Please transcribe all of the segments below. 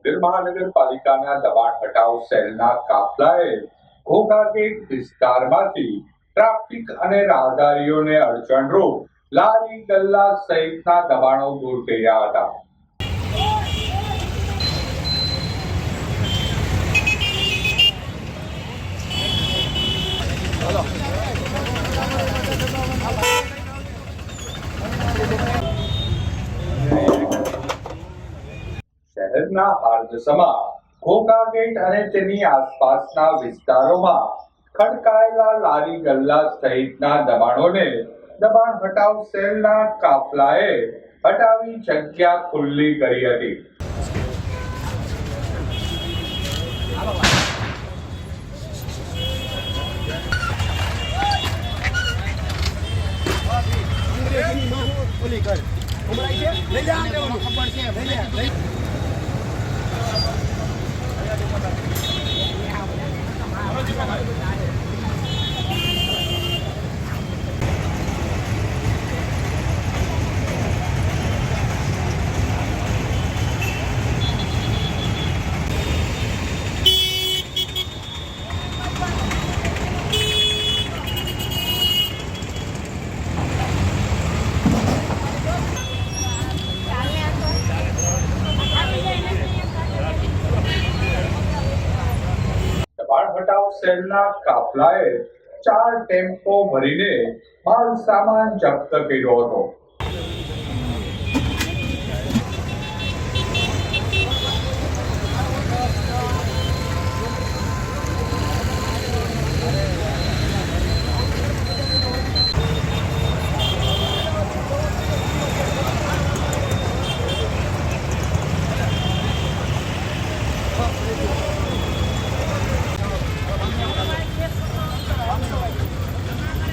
ઉત્તર મહાનગરપાલિકાના દબાણ હટાવ સેલના કાફલાએ ઘોઘા ગેટ વિસ્તારમાંથી ટ્રાફિક અને રાહદારીઓને અડચણરૂપ લારી ગલ્લા સહિતના દબાણો દૂર કર્યા હતા. શહેરના હાર્દસમાં ઘોઘા ગેટ અને તેની આસપાસના વિસ્તારોમાં ખડકાયેલા લારી ગલ્લા સહિતના દબાણોને દબાણ હટાવ સેલના કાફલાએ હટાવી જગ્યા ખુલ્લી કરી હતી. લઈ જાય લઈ દબાણ હટાવ સેલના કાફલાએ ચાર ટેમ્પો ભરીને માલ સામાન જપ્ત કર્યો હતો.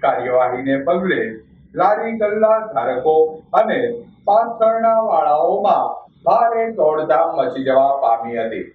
કાર્યવાહીને પગલે લારી ગલ્લા ધારકો અને પાથરણા વાળાઓમાં ભારે દોડધામ મચી જવા પામી હતી.